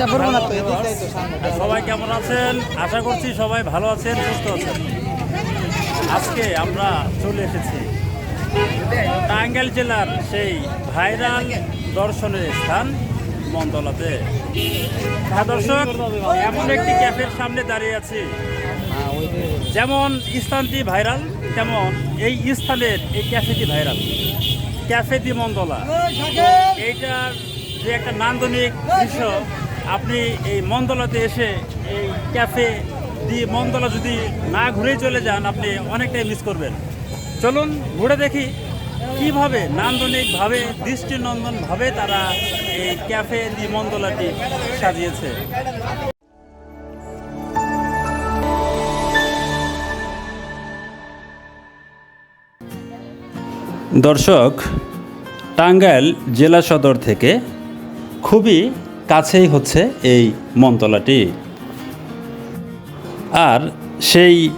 না তো। সবাই কেমন আছেন? আশা করছি সবাই ভালো আছেন, সুস্থ আছেন। আজকে আমরা চলে এসেছি টাঙ্গাইল জেলার সেই ভাইরাল দর্শনের স্থান, মন্দলাতে। হ্যাঁ দর্শক, এমন একটি ক্যাফের সামনে দাঁড়িয়ে আছি। যেমন স্থানটি ভাইরাল, তেমন এই স্থানের এই ক্যাফেটি ভাইরাল। ক্যাফে দি মন্দলা। এইটার যে একটা নান্দনিক দৃশ্য আপনি এই মন্দলাতে এসে এই ক্যাফে দিয়ে মন্দলা যদি না ঘুরে চলে যান, আপনি অনেকটাই মিস করবেন। চলুন, ঘুরে দেখি কীভাবে নান্দনিকভাবে, দৃষ্টিনন্দনভাবে তারা এই ক্যাফে দি মন্দলাটি সাজিয়েছে। দর্শক, টাঙ্গাইল জেলা সদর থেকে খুবই কাছেই হচ্ছে এই মন্তলাটি। আর সেই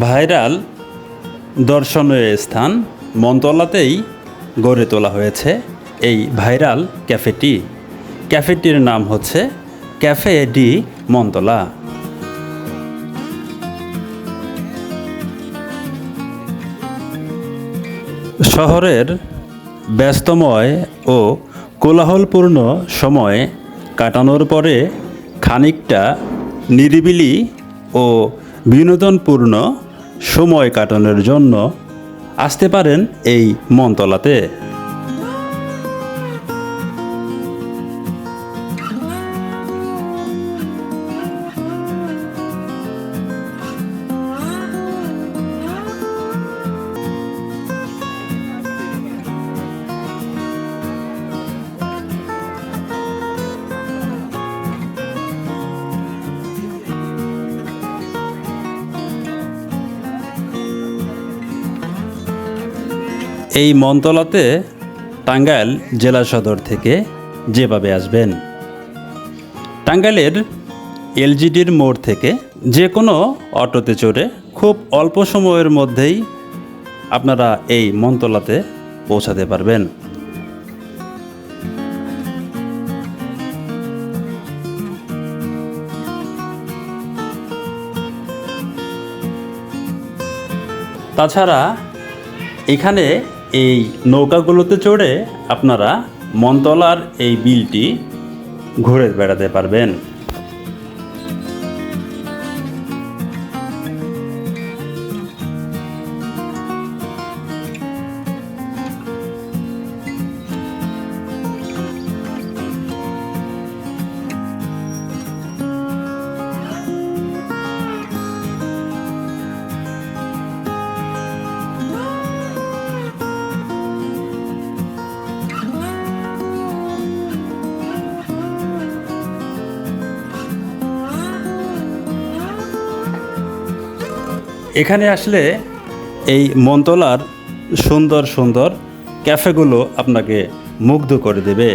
ভাইরাল দর্শনীয় স্থান মন্তলাতেই গড়ে তোলা হয়েছে এই ভাইরাল ক্যাফেটি। ক্যাফেটির নাম হচ্ছে ক্যাফে ডি মন্তলা। শহরের ব্যস্তময় ও কোলাহলপূর্ণ সময় কাটানোর পরে খানিকটা নিরিবিলি ও বিনোদনপূর্ণ সময় কাটানোর জন্য আসতে পারেন এই মনতলাতে। এই মন্তলাতে টাঙ্গাইল জেলা সদর থেকে যেভাবে আসবেন, টাঙ্গাইলের এলজিডির মোড় থেকে যে কোনো অটোতে চড়ে খুব অল্প সময়ের মধ্যেই আপনারা এই মন্তলাতে পৌঁছাতে পারবেন। তাছাড়া এখানে এই নৌকাগুলোতে চড়ে আপনারা মনতলার এই বিলটি ঘুরে বেড়াতে পারবেন। এখানে আসলে এই মন্তলার সুন্দর সুন্দর ক্যাফেগুলো আপনাকে মুগ্ধ করে দেবে।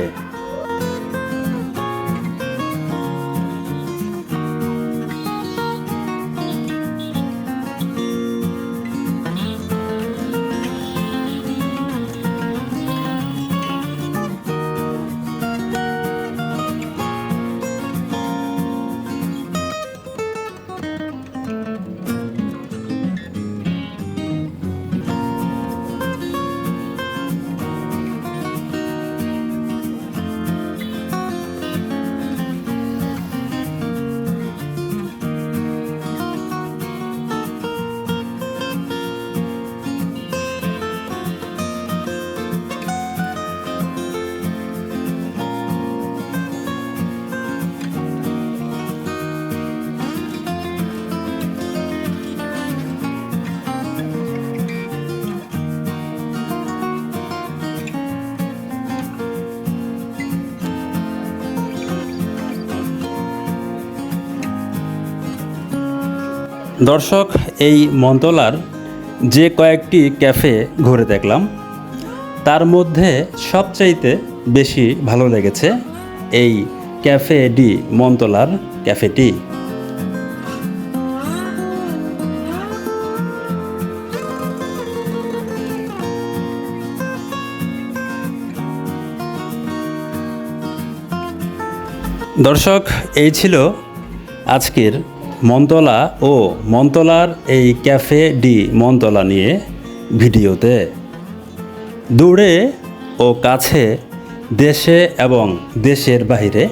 দর্শক, এই মন্তলার যে কয়েকটি ক্যাফে ঘুরে দেখলাম, তার মধ্যে সবচাইতে বেশি ভালো লেগেছে এই ক্যাফে ডি মন্তলার ক্যাফেটি। দর্শক, এই ছিল আজকের মন্তলা ও মন্তলার এই ক্যাফে ডি মন্তলা নিয়ে ভিডিওতে। দূরে ও কাছে দেশে এবং দেশের বাইরে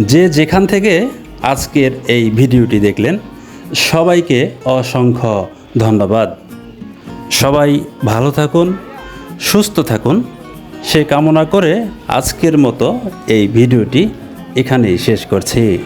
যে যেখান থেকে আজকের এই ভিডিওটি দেখলেন, সবাইকে অসংখ্য ধন্যবাদ। সবাই ভালো থাকুন, সুস্থ থাকুন। সে কামনা করে আজকের মতো এই ভিডিওটি এখানেই শেষ করছি।